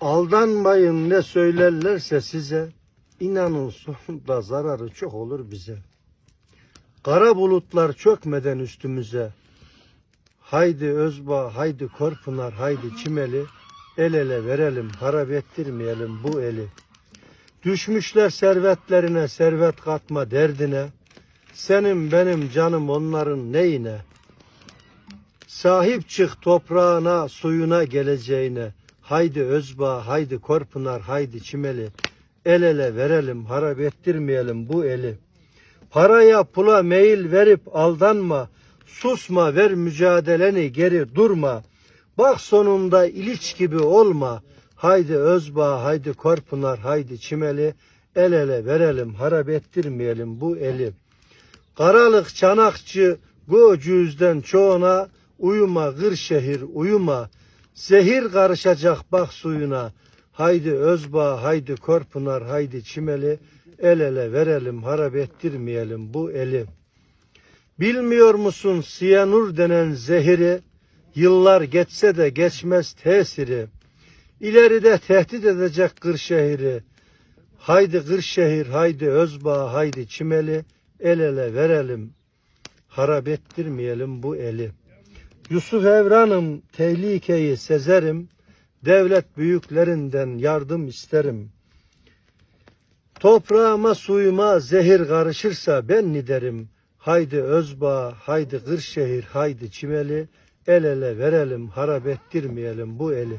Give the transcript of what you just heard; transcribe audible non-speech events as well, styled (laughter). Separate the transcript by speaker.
Speaker 1: Aldanmayın ne söylerlerse size. İnanın sonunda (laughs) zararı çok olur bize. Kara bulutlar çökmeden üstümüze. Haydi Özba, haydi Korpınar, haydi Çimeli. El ele verelim, harap ettirmeyelim bu eli. Düşmüşler servetlerine, servet katma derdine. Senin benim canım onların neyine? Sahip çık toprağına, suyuna geleceğine. Haydi Özba, haydi Korpınar, haydi Çimeli. El ele verelim, harap ettirmeyelim bu eli. Paraya pula meyil verip aldanma. Susma ver mücadeleni geri durma. Bak sonunda iliç gibi olma. Haydi Özba, haydi Korpınar, haydi Çimeli. El ele verelim, harap ettirmeyelim bu eli. Karalık çanakçı göcüzden çoğuna uyuma Kırşehir uyuma. Zehir karışacak bak suyuna. Haydi Özba, haydi Korpınar, haydi Çimeli. El ele verelim, harap ettirmeyelim bu eli. Bilmiyor musun siyanur denen zehiri? Yıllar geçse de geçmez tesiri. İleride tehdit edecek Kırşehir'i. Haydi Kırşehir, haydi Özba, haydi Çimeli. El ele verelim, harap ettirmeyelim bu eli. Yusuf Evran'ım tehlikeyi sezerim. Devlet büyüklerinden yardım isterim. Toprağıma suyuma zehir karışırsa ben ni derim. Haydi Özba, haydi Kırşehir, haydi Çimeli. El ele verelim, harap ettirmeyelim bu eli.